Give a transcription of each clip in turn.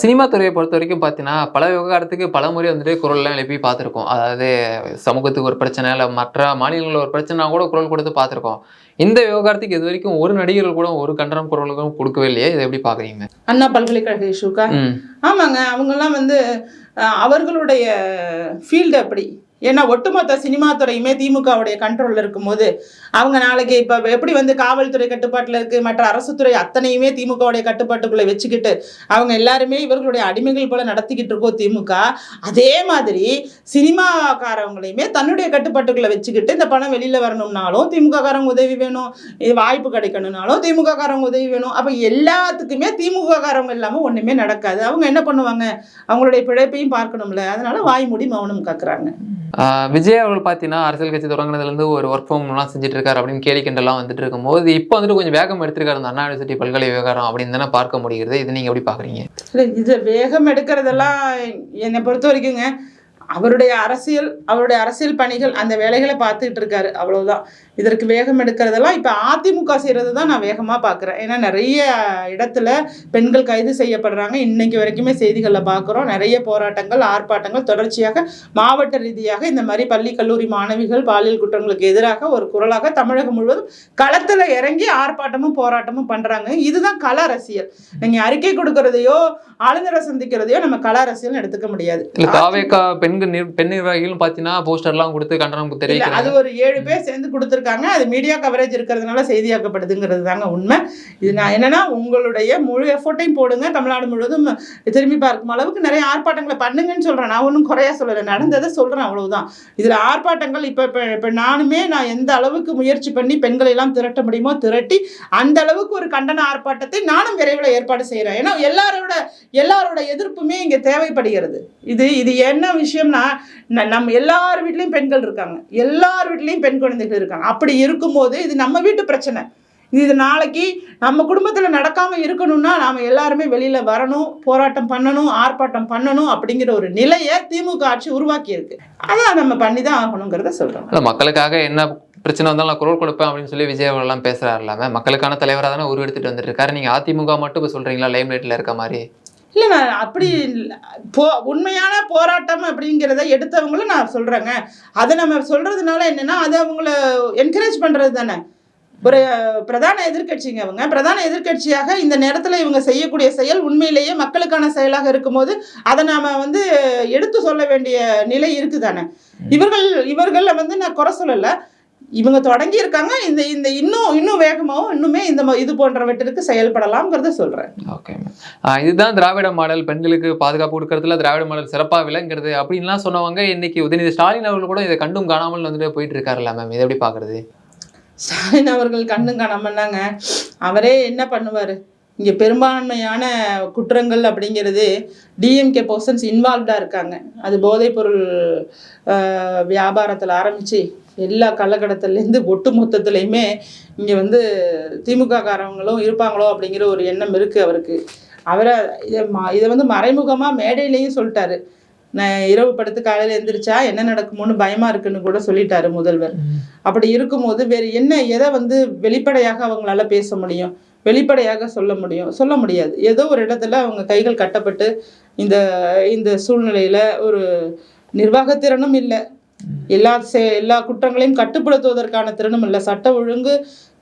Cinema துறையை பொறுத்த வரைக்கும் பார்த்தீங்கன்னா பல விவகாரத்துக்கு பல முறை வந்துட்டு குரல்லாம் எழுப்பி பார்த்துருக்கோம் அதாவது சமூகத்துக்கு ஒரு பிரச்சனை இல்லை மற்ற மாநிலங்களில் ஒரு பிரச்சனை கூட குரல் கொடுத்து பார்த்துருக்கோம் இந்த விவகாரத்துக்கு இது வரைக்கும் ஒரு நடிகர்கள் கூட ஒரு கண்டனம் குரல்களும் கொடுக்கவே இல்லையே? இதை எப்படி பார்க்குறீங்க அண்ணா பல்கலைக்கழக இஷ்யூக்கா? ஆமாங்க அவங்கெல்லாம் வந்து அவர்களுடைய ஃபீல்டு அப்படி. ஏன்னா ஒட்டுமொத்த சினிமா துறையுமே திமுகவுடைய கண்ட்ரோலில் இருக்கும்போது அவங்க நாளைக்கு இப்போ எப்படி வந்து காவல்துறை கட்டுப்பாட்டில் இருக்குது மற்ற அரசு துறை அத்தனையுமே திமுகவுடைய கட்டுப்பாட்டுக்குள்ளே வச்சுக்கிட்டு அவங்க எல்லாருமே இவர்களுடைய அடிமைகள் போல நடத்திக்கிட்டு இருக்கோம் திமுக அதே மாதிரி சினிமாக்காரவங்களையுமே தன்னுடைய கட்டுப்பாட்டுக்குள்ளே வச்சுக்கிட்டு இந்த பணம் வெளியில் வரணும்னாலும் திமுககாரங்க உதவி வேணும் இது வாய்ப்பு கிடைக்கணும்னாலும் திமுககாரங்க உதவி வேணும். அப்போ எல்லாத்துக்குமே திமுககாரவங்க இல்லாமல் ஒன்றுமே நடக்காது. அவங்க என்ன பண்ணுவாங்க? அவங்களுடைய பிழைப்பையும் பார்க்கணும்ல. அதனால் வாய் மூடி மௌனம் காக்குறாங்க. விஜய் அவர்கள் பார்த்தீங்கன்னா அரசியல் கட்சி தொடங்கினதுலேருந்து ஒரு ஒர்க் ஃப்ரம்லாம் செஞ்சுட்டு இருக்காரு அப்படின்னு கேலி கிண்டல்லாம் வந்துட்டு இருக்கும்போது இப்போ வந்துட்டு கொஞ்சம் வேகம் எடுத்திருக்காரு அந்த அண்ணா யூனிவர்சிட்டி பல்கலை விவகாரம் அப்படின்னு தானே பார்க்க முடிகிறது இது நீங்கள் எப்படி பார்க்குறீங்க இல்லை இது வேகம் எடுக்கிறதெல்லாம் என்னை பொறுத்த வரைக்குங்க. அவருடைய அரசியல் அவருடைய அரசியல் பணிகள் அந்த வேலைகளை பார்த்துக்கிட்டு இருக்காரு. அவ்வளவுதான். இதற்கு வேகம் எடுக்கிறதெல்லாம் இப்போ அதிமுக செய்கிறது தான் நான் வேகமாக பார்க்குறேன். ஏன்னா நிறைய இடத்துல பெண்கள் கைது செய்யப்படுறாங்க. இன்னைக்கு வரைக்குமே செய்திகளில் பார்க்குறோம். நிறைய போராட்டங்கள் ஆர்ப்பாட்டங்கள் தொடர்ச்சியாக மாவட்ட ரீதியாக இந்த மாதிரி பள்ளி கல்லூரி மாணவிகள் பாலியல் குற்றங்களுக்கு எதிராக ஒரு குரலாக தமிழகம் முழுவதும் களத்தில் இறங்கி ஆர்ப்பாட்டமும் போராட்டமும் பண்ணுறாங்க இதுதான் கல அரசியல். நீங்கள் அறிக்கை கொடுக்கறதையோ ஆளுநரை சந்திக்கிறதையோ நம்ம கல அரசியல் எடுத்துக்க முடியாது. பெண் பெண்கள் நிர் பெண் நிர்வாகிகளும் பார்த்தீங்கன்னா போஸ்டர்லாம் கொடுத்து கண்டனம் தெரிவிக்கிறாங்க. அது ஒரு ஏழு பேர் சேர்ந்து கொடுத்துருக்காங்க. அது மீடியா கவரேஜ் இருக்கிறதுனால செய்தியாக்கப்படுதுங்கிறது தாங்க உண்மை. இது நான் என்னன்னா உங்களுடைய முழு எஃபோர்ட்டையும் போடுங்க. தமிழ்நாடு முழுவதும் திரும்பி பார்க்கும் அளவுக்கு நிறைய ஆர்ப்பாட்டங்களை பண்ணுங்கன்னு சொல்றேன். நான் ஒன்றும் குறையா சொல்லலை. நடந்ததை சொல்றேன் அவ்வளவுதான். இதுல ஆர்ப்பாட்டங்கள் இப்ப இப்ப இப்ப நானுமே நான் எந்த அளவுக்கு முயற்சி பண்ணி பெண்களை எல்லாம் திரட்ட முடியுமோ திரட்டி அந்த அளவுக்கு ஒரு கண்டன ஆர்ப்பாட்டத்தை நானும் விரைவில் ஏற்பாடு செய்றேன். ஏன்னா எல்லாரோட எல்லாரோட எதிர்ப்புமே இங்க தேவைப்படுகிறது. இது இது என்ன விஷயம்னா என்னன்னா நம்ம எல்லார் வீட்லேயும் பெண்கள் இருக்காங்க. எல்லார் வீட்லேயும் பெண் குழந்தைகள் இருக்காங்க. அப்படி இருக்கும்போது இது நம்ம வீட்டு பிரச்சனை. இது நாளைக்கு நம்ம குடும்பத்தில் நடக்காமல் இருக்கணும்னா நாம் எல்லாருமே வெளியில் வரணும் போராட்டம் பண்ணணும் ஆர்ப்பாட்டம் பண்ணணும் அப்படிங்கிற ஒரு நிலையை திமுக ஆட்சி உருவாக்கியிருக்கு. அதான் நம்ம பண்ணி தான் ஆகணுங்கிறத சொல்கிறோம் மக்களுக்காக என்ன பிரச்சனை வந்தாலும் நான் குரல் கொடுப்பேன் அப்படின்னு சொல்லி விஜய் அவர்கள்லாம் பேசுறாரு மக்களுக்கான தலைவராக தானே உருவெடுத்துட்டு வந்துட்டு இருக்காரு. நீங்கள் அதிமுக மட்டும் இப்போ சொல்றீங்களா? லைம் லைட்டில் இருக்க மாதிரி. இல்லை நான் அப்படி போ உண்மையான போராட்டம் அப்படிங்கிறத எடுத்தவங்களும் நான் சொல்கிறேங்க அதை நம்ம சொல்கிறதுனால என்னென்னா அது அவங்கள என்கரேஜ் பண்ணுறது தானே. ஒரு பிரதான எதிர்க்கட்சிங்க அவங்க. பிரதான எதிர்க்கட்சியாக இந்த நேரத்தில் இவங்க செய்யக்கூடிய செயல் உண்மையிலேயே மக்களுக்கான செயலாக இருக்கும்போது அதை நாம் வந்து எடுத்து சொல்ல வேண்டிய நிலை இருக்குது தானே இவர்கள் இவர்களை வந்து நான் குறை சொல்லலை. இவங்க தொடங்கி இருக்காங்க இந்த இந்த இன்னும் இன்னும் வேகமாகவும் இன்னுமே இந்த இது போன்றவற்றிற்கு செயல்படலாம்ங்கிறத சொல்கிறேன் ஓகே இதுதான் திராவிட மாடல். பெண்களுக்கு பாதுகாப்பு கொடுக்கறதுல திராவிட மாடல் சிறப்பாக விளங்குறது அப்படின்லாம் சொன்னவங்க இன்னைக்கு உதயநிதி ஸ்டாலின் அவர்கள் கூட இதை கண்டும் காணாமல் வந்துட்டு போயிட்டு இருக்காருல்ல மேம் இதை எப்படி பார்க்கறது? ஸ்டாலின் அவர்கள் கண்ணும் காணாமன்னாங்க அவரே என்ன பண்ணுவார்? இங்கே பெரும்பான்மையான குற்றங்கள் அப்படிங்கிறது டிஎம்கே பர்சன்ஸ் இன்வால்வ்டாக இருக்காங்க. அது போதைப்பொருள் வியாபாரத்தில் ஆரம்பித்து எல்லா கள்ளக்கடத்துலேருந்து ஒட்டு மொத்தத்துலேயுமே இங்கே வந்து திமுக காரவங்களும் இருப்பாங்களோ அப்படிங்கிற ஒரு எண்ணம் இருக்குது அவருக்கு. அவரை இதை ம இதை வந்து மறைமுகமாக மேடையிலையும் சொல்லிட்டாரு. நான் இரவு படுத்து காலையில் எந்திரிச்சா என்ன நடக்குமோன்னு பயமாக இருக்குன்னு கூட சொல்லிட்டாரு முதல்வர். அப்படி இருக்கும்போது வேறு என்ன எதை வந்து வெளிப்படையாக அவங்களால பேச முடியும்? வெளிப்படையாக சொல்ல முடியும்? சொல்ல முடியாது. ஏதோ ஒரு இடத்துல அவங்க கைகள் கட்டப்பட்டு இந்த இந்த சூழ்நிலையில் ஒரு நிர்வாகத்திறனும் இல்லை. எல்லா செ எல்லா குற்றங்களையும் கட்டுப்படுத்துவதற்கான திறனும் இல்லை. சட்ட ஒழுங்கு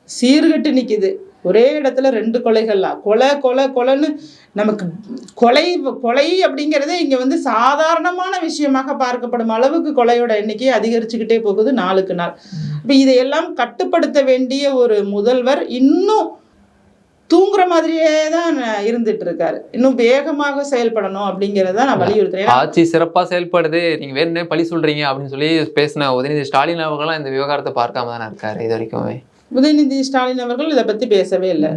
சீர்கெட்டு நிற்கிது ஒரே இடத்துல ரெண்டு கொலைகள்லாம் கொலை கொலை கொலைன்னு நமக்கு கொலை கொலை அப்படிங்கிறதே இங்கே வந்து சாதாரணமான விஷயமாக பார்க்கப்படும் அளவுக்கு கொலையோட எண்ணிக்கை அதிகரிச்சுக்கிட்டே போகுது நாளுக்கு நாள். இப்போ இதையெல்லாம் கட்டுப்படுத்த வேண்டிய ஒரு முதல்வர் இன்னும் தூங்குற மாதிரியே தான் இருந்துட்டு இருக்காரு இன்னும் வேகமாக செயல்படணும் அப்படிங்கிறத நான் வலியுறுத்துறேன். ஆட்சி சிறப்பா செயல்படுது. நீங்க வேணும்னே பழி சொல்றீங்க அப்படின்னு சொல்லி பேசின உதயநிதி ஸ்டாலின் அவர்கள்லாம் இந்த விவகாரத்தை பார்க்காம தானே இருக்காரு இது வரைக்குமே. உதயநிதி ஸ்டாலின் அவர்கள் இதை பற்றி பேசவே இல்லை.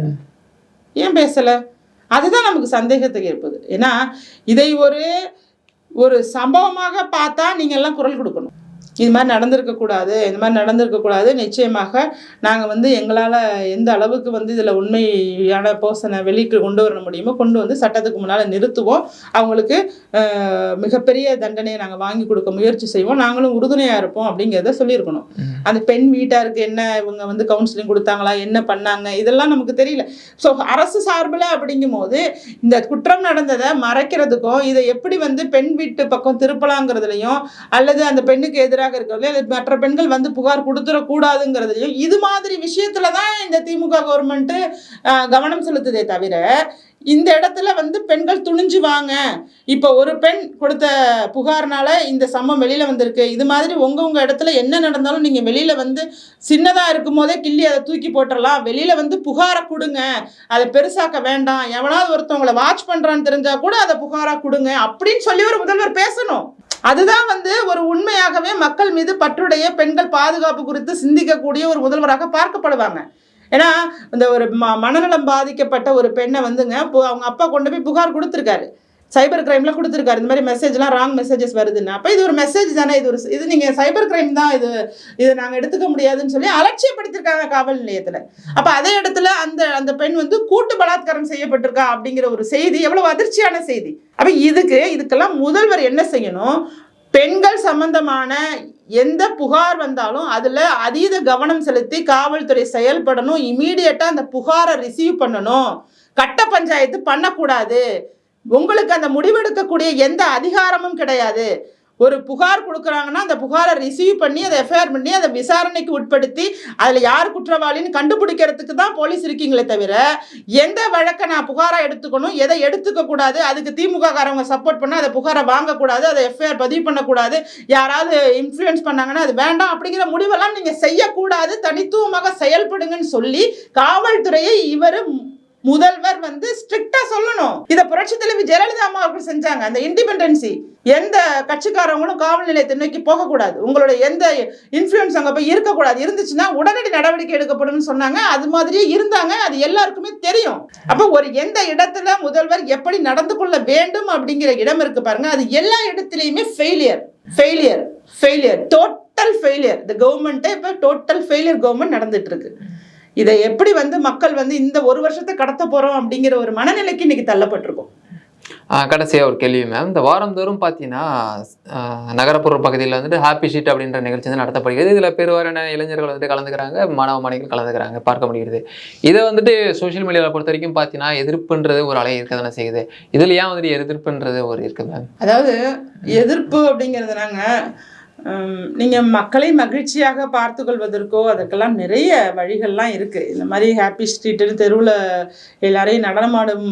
ஏன் பேசலை? அதுதான் நமக்கு சந்தேகத்தை ஏற்பது ஏன்னா இதை ஒரு ஒரு சம்பவமாக பார்த்தா நீங்க எல்லாம் குரல் கொடுக்கணும். இது மாதிரி நடந்திருக்கக்கூடாது இந்த மாதிரி நடந்திருக்கக்கூடாது நிச்சயமாக நாங்கள் வந்து எங்களால் எந்த அளவுக்கு வந்து இதில் உண்மையான பர்சனை வெளிக்கு கொண்டு வர முடியுமோ கொண்டு வந்து சட்டத்துக்கு முன்னால் நிறுத்துவோம். அவங்களுக்கு மிகப்பெரிய தண்டனையை நாங்கள் வாங்கி கொடுக்க முயற்சி செய்வோம். நாங்களும் உறுதுணையாக இருப்போம் அப்படிங்கிறத சொல்லியிருக்கணும். அந்த பெண் வீட்டாருக்கு என்ன இவங்க வந்து கவுன்சிலிங் கொடுத்தாங்களா என்ன பண்ணாங்க இதெல்லாம் நமக்கு தெரியல. ஸோ அரசு சார்பில் அப்படிங்கும்போது இந்த குற்றம் நடந்ததை மறைக்கிறதுக்கும் இதை எப்படி வந்து பெண் வீட்டு பக்கம் திருப்பலாங்கிறதுலையும் அல்லது அந்த பெண்ணுக்கு எதிராக இருக்கிறதுலையும் இல்லை மற்ற பெண்கள் வந்து புகார் கொடுத்துடக்கூடாதுங்கிறதுலையும் இது மாதிரி விஷயத்துல தான் இந்த திமுக கவர்மெண்ட்டு கவனம் செலுத்துதே தவிர இந்த இடத்துல வந்து பெண்கள் துணிஞ்சு வாங்க. இப்போ ஒரு பெண் கொடுத்த புகார்னால இந்த சம்பவம் வெளியில் வந்திருக்கு. இது மாதிரி உங்கள் உங்கள் இடத்துல என்ன நடந்தாலும் நீங்கள் வெளியில் வந்து சின்னதாக இருக்கும் போதே கிள்ளி அதை தூக்கி போட்டுடலாம் வெளியில் வந்து புகாரை கொடுங்க. அதை பெருசாக்க வேண்டாம். எவனாவது ஒருத்தவங்களை வாட்ச் பண்ணுறான்னு தெரிஞ்சால் கூட அதை புகாராக கொடுங்க. அப்படின்னு சொல்லி ஒரு முதல்வர் பேசணும். அதுதான் வந்து ஒரு உண்மையாகவே மக்கள் மீது பற்றுடைய பெண்கள் பாதுகாப்பு குறித்து சிந்திக்கக்கூடிய ஒரு முதல்வராக பார்க்கப்படுவாங்க. ஏன்னா இந்த ஒரு ம மனநலம் பாதிக்கப்பட்ட ஒரு பெண்ணை வந்துங்க அவங்க அப்பா கொண்டு போய் புகார் கொடுத்துருக்காரு. சைபர் கிரைமில் கொடுத்துருக்காரு. இந்த மாதிரி மெசேஜ்லாம் ராங் மெசேஜஸ் வருதுன்னு. அப்போ இது ஒரு மெசேஜ் தானே? இது ஒரு இது நீங்கள் சைபர் கிரைம் தான் இது இது நாங்கள் எடுத்துக்க முடியாதுன்னு சொல்லி அலட்சியப்படுத்திருக்காங்க காவல் நிலையத்தில். அப்போ அதே இடத்துல அந்த அந்த பெண் வந்து கூட்டு பலாத்காரம் செய்யப்பட்டிருக்கா அப்படிங்கிற ஒரு செய்தி எவ்வளோ அதிர்ச்சியான செய்தி. அப்போ இதுக்கு இதுக்கெல்லாம் முதல்வர் என்ன செய்யணும்? பெண்கள் சம்பந்தமான எந்த புகார் வந்தாலும் அதில் அதீத கவனம் செலுத்தி காவல்துறை செயல்படணும். இமீடியட்டாக அந்த புகாரை ரிசீவ் பண்ணணும். கட்ட பஞ்சாயத்து பண்ணக்கூடாது. உங்களுக்கு அந்த முடிவெடுக்கக்கூடிய எந்த அதிகாரமும் கிடையாது. ஒரு புகார் கொடுக்குறாங்கன்னா அந்த புகாரை ரிசீவ் பண்ணி அதை எஃப்ஐஆர் பண்ணி அதை விசாரணைக்கு உட்படுத்தி அதில் யார் குற்றவாளின்னு கண்டுபிடிக்கிறதுக்கு தான் போலீஸ் இருக்கீங்களே தவிர எந்த வழக்கை நான் புகாராக எடுத்துக்கணும் எதை எடுத்துக்கக்கூடாது அதுக்கு திமுககாரவங்க சப்போர்ட் பண்ணால் அதை புகாரை வாங்கக்கூடாது அதை எஃப்ஐஆர் பதிவு பண்ணக்கூடாது யாராவது இன்ஃப்ளூயன்ஸ் பண்ணாங்கன்னா அது வேண்டாம் அப்படிங்கிற முடிவெல்லாம் நீங்கள் செய்யக்கூடாது தனித்துவமாக செயல்படுங்கன்னு சொல்லி காவல்துறையை இவர் முதல்வர் வந்து ஸ்ட்ரிக்டா சொல்லணும். இத புரட்சி தலைவி ஜெயலலிதா அம்மா அவர்கள் செஞ்சாங்க. அந்த இண்டிபெண்டன்சி எந்த கட்சிக்காரவங்களும் காவல் நிலையத்தை நோக்கி போகக்கூடாது. உங்களோட எந்த இன்ஃப்ளூயன்ஸ் அங்க போய் இருக்கக்கூடாது. இருந்துச்சுன்னா உடனடி நடவடிக்கை எடுக்கப்படும் சொன்னாங்க. அது மாதிரியே இருந்தாங்க. அது எல்லாருக்குமே தெரியும். அப்போ ஒரு எந்த இடத்துல முதல்வர் எப்படி நடந்து கொள்ள வேண்டும் அப்படிங்கிற இடம் இருக்கு பாருங்க. அது எல்லா இடத்துலையுமே failure failure failure total failure இந்த கவர்மெண்ட்டே இப்போ டோட்டல் ஃபெயிலியர் கவர்மெண்ட் நடந்துட்டு இருக்கு. இதை எப்படி வந்து மக்கள் வந்து இந்த ஒரு வருஷத்தை கடத்த போறோம் அப்படிங்கிற ஒரு மனநிலைக்கு இன்னைக்கு தள்ளப்பட்டிருக்கோம். கடைசியாக ஒரு கேள்வி மேம் இந்த வாரந்தோறும் பார்த்தீங்கன்னா நகரப்புற பகுதியில் வந்துட்டு ஹாப்பி ஷீட் அப்படின்ற நிகழ்ச்சி வந்து நடத்தப்படுகிறது. இதில் பெருவாரியான இளைஞர்கள் வந்துட்டு கலந்துக்கிறாங்க மாணவ மாணவிகள் கலந்துக்கிறாங்க பார்க்க முடிகிறது. இதை வந்துட்டு சோஷியல் மீடியாவில் பொறுத்த வரைக்கும் பார்த்தீங்கன்னா எதிர்ப்புன்றது ஒரு அலை இருக்க தானே செய்யுது. இதில் ஏன் வந்துட்டு எதிர்ப்புன்றது ஒரு இருக்கு மேம் அதாவது எதிர்ப்பு அப்படிங்கிறது நாங்க ஹம், நீங்க மக்களை மகிழ்ச்சியாக பார்த்து கொள்வதற்கோ அதற்கெல்லாம் நிறைய வழிகள்லாம் இருக்கு. இந்த மாதிரி ஹாப்பி ஸ்ட்ரீட்டுன்னு தெருவில் எல்லாரையும் நடனமாடும்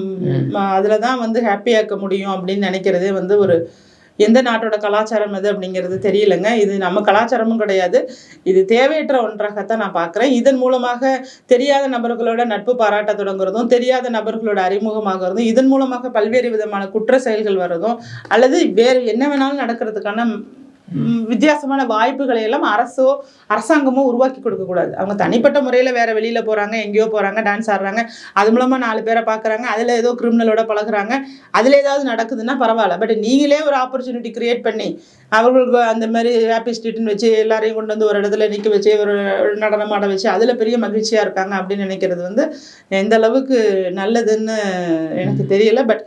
அதில் தான் வந்து ஹாப்பியாக்க முடியும் அப்படின்னு நினைக்கிறதே வந்து ஒரு எந்த நாட்டோட கலாச்சாரம் அது அப்படிங்கிறது தெரியலங்க. இது நம்ம கலாச்சாரமும் கிடையாது. இது தேவையற்ற ஒன்றாகத்தான் நான் பார்க்குறேன். இதன் மூலமாக தெரியாத நபர்களோட நட்பு பாராட்ட தொடங்குறதும் தெரியாத நபர்களோட அறிமுகமாகிறதும் இதன் மூலமாக பல்வேறு விதமான குற்ற செயல்கள் வர்றதும் அல்லது வேறு என்ன வேணாலும் நடக்கிறதுக்கான வித்தியாசமான வாய்ப்புகளை எல்லாம் அரசோ அரசாங்கமோ உருவாக்கி கொடுக்கக்கூடாது அவங்க தனிப்பட்ட முறையில் வேற வெளியில் போகிறாங்க எங்கேயோ போகிறாங்க டான்ஸ் ஆடுறாங்க. அது மூலமாக நாலு பேரை பார்க்குறாங்க அதில் ஏதோ கிரிமினலோட பழகுறாங்க. அதில் ஏதாவது நடக்குதுன்னா பரவாயில்ல. பட் நீங்களே ஒரு ஆப்பர்ச்சுனிட்டி கிரியேட் பண்ணி அவர்களுக்கு அந்த மாதிரி ஹாப்பி ஸ்ட்ரீட்னு வச்சு எல்லாரையும் கொண்டு வந்து ஒரு இடத்துல நிற்க வச்சு ஒரு நடனமாட வச்சு அதில் பெரிய மகிழ்ச்சியாக இருக்காங்க அப்படின்னு நினைக்கிறது வந்து எந்த அளவுக்கு நல்லதுன்னு எனக்கு தெரியல. பட்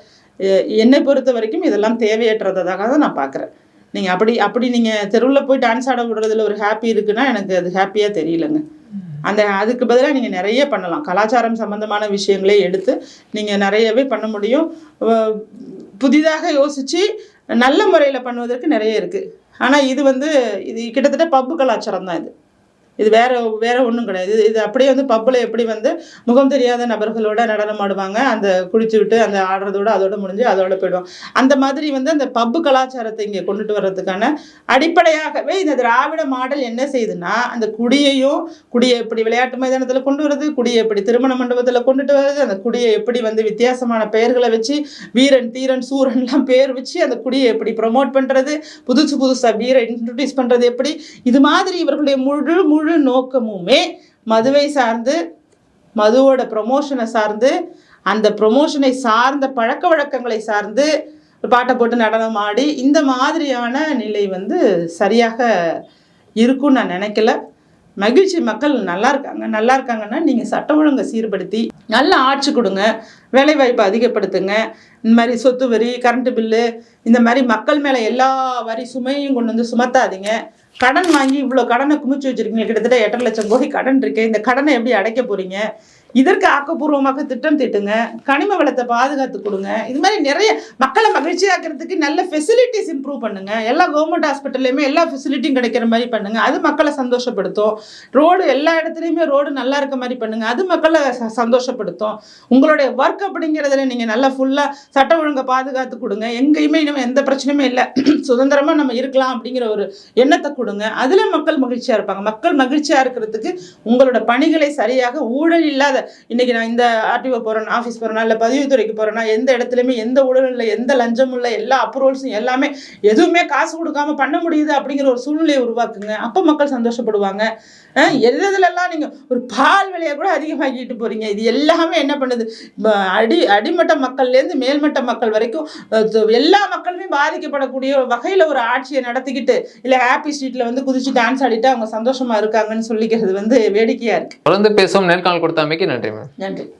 என்னை பொறுத்த வரைக்கும் இதெல்லாம் தேவையற்றதாக தான் நான் பார்க்குறேன் நீங்கள் அப்படி அப்படி நீங்கள் தெருவில் போய் டான்ஸ் ஆட விடுறதுல ஒரு ஹாப்பி இருக்குன்னா எனக்கு அது ஹாப்பியாக தெரியலங்க. அந்த அதுக்கு பதிலாக நீங்கள் நிறைய பண்ணலாம். கலாச்சாரம் சம்மந்தமான விஷயங்களே எடுத்து நீங்கள் நிறையவே பண்ண முடியும். புதிதாக யோசித்து நல்ல முறையில் பண்ணுவதற்கு நிறைய இருக்குது ஆனால் இது வந்து இது கிட்டத்தட்ட பப்பு கலாச்சாரம் தான் இது. இது வேற வேற ஒன்றும் கிடையாது. இது அப்படியே வந்து பப்பில் எப்படி வந்து முகம் தெரியாத நபர்களோட நடனம் ஆடுவாங்க. அந்த குடிச்சு விட்டு அந்த ஆடுறதோட அதோட முடிஞ்சு அதோட போயிடுவோம் அந்த மாதிரி வந்து அந்த பப்பு கலாச்சாரத்தை இங்கே கொண்டுட்டு வர்றதுக்கான அடிப்படையாகவே இந்த திராவிட மாடல் என்ன செய்யுதுன்னா அந்த குடியையும் குடியை எப்படி விளையாட்டு மைதானத்தில் கொண்டு வருது குடியை எப்படி திருமண மண்டபத்தில் கொண்டுட்டு வருது அந்த குடியை எப்படி வந்து வித்தியாசமான பெயர்களை வச்சு வீரன் தீரன் சூரன்லாம் பேர் வச்சு அந்த குடியை எப்படி ப்ரொமோட் பண்ணுறது புதுசு புதுசாக வீரை இன்ட்ரடியூஸ் பண்ணுறது எப்படி இது மாதிரி இவர்களுடைய முழு முழு நோக்கமுமே மதுவை சார்ந்து மதுவோட ப்ரொமோஷனை சார்ந்து அந்த ப்ரொமோஷனை சார்ந்த பழக்க வழக்கங்களை சார்ந்து பாட்டை போட்டு நடனம் ஆடி இந்த மாதிரியான நிலை வந்து சரியாக இருக்கும்னு நான் நினைக்கல. மகிழ்ச்சி மக்கள் நல்லா இருக்காங்க. நல்லா இருக்காங்கன்னா நீங்கள் சட்ட ஒழுங்கை சீர்படுத்தி நல்ல ஆட்சி கொடுங்க வேலைவாய்ப்பை அதிகப்படுத்துங்க. இந்த மாதிரி சொத்து வரி கரண்ட்டு பில்லு இந்த மாதிரி மக்கள் மேலே எல்லா வரி சுமையும் கொண்டு வந்து சுமத்தாதீங்க. கடன் வாங்கி இவ்வளோ கடனை குமிச்சு வச்சிருக்கீங்க. கிட்டத்தட்ட எட்டரை லட்சம் கோடி கடன் இருக்கு. இந்த கடனை எப்படி அடைக்க போறீங்க? இதற்கு ஆக்கப்பூர்வமாக திட்டம் தீட்டுங்க. கனிம வளத்தை பாதுகாத்து கொடுங்க. இது மாதிரி நிறைய மக்களை மகிழ்ச்சியாக்குறதுக்கு நல்ல ஃபெசிலிட்டிஸ் இம்ப்ரூவ் பண்ணுங்க. எல்லா கவர்மெண்ட் ஹாஸ்பிட்டல்லையுமே எல்லா ஃபெசிலிட்டியும் கிடைக்கிற மாதிரி பண்ணுங்க. அது மக்களை சந்தோஷப்படுத்தும். ரோடு எல்லா இடத்துலையுமே ரோடு நல்லா இருக்க மாதிரி பண்ணுங்க. அது மக்களை ச- சந்தோஷப்படுத்தும். உங்களுடைய ஒர்க் அப்படிங்கிறதுல நீங்கள் நல்லா ஃபுல்லாக சட்டம் ஒழுங்கை பாதுகாத்து கொடுங்க. எங்கேயுமே இனிமேல் எந்த பிரச்சனையுமே இல்லை. சுதந்திரமாக நம்ம இருக்கலாம் அப்படிங்கிற ஒரு எண்ணத்தை கொடுங்க. அதில் மக்கள் மகிழ்ச்சியாக இருப்பாங்க. மக்கள் மகிழ்ச்சியாக இருக்கிறதுக்கு உங்களோட பணிகளை சரியாக ஊழல் இல்லாத இன்னைக்கு நான் இந்த ஆர்டிஓ போகிறேன் ஆஃபீஸ் போகிறேன்னா இல்லை பதிவுத்துறைக்கு போகிறேன்னா எந்த இடத்துலையுமே எந்த ஊழலும் இல்லை எந்த லஞ்சமும் இல்லை எல்லா அப்ரூவல்ஸும் எல்லாமே எதுவுமே காசு கொடுக்காம பண்ண முடியுது அப்படிங்கிற ஒரு சூழ்நிலையை உருவாக்குங்க. அப்போ மக்கள் சந்தோஷப்படுவாங்க. அஹ் எது நீங்கள் ஒரு பால் விலையை கூட அதிகமாக்கிட்டு போகிறீங்க இது எல்லாமே என்ன பண்ணுது? அடி அடிமட்ட மக்கள்லேருந்து மேல்மட்ட மக்கள் வரைக்கும் எல்லா மக்களுமே பாதிக்கப்படக்கூடிய வகையில் ஒரு ஆட்சியை நடத்திக்கிட்டு இல்லை ஹாப்பி ஸ்ட்ரீட்டில் வந்து குதிச்சு டான்ஸ் ஆடிட்டு அவங்க சந்தோஷமாக இருக்காங்கன்னு சொல்லிக்கிறது வந்து வேடிக்கையாக இருக்குது தொடர்ந்து பேசும் நேர்காணல் கொடுத்தாமைக்கு நன்றி மேம். நன்றி.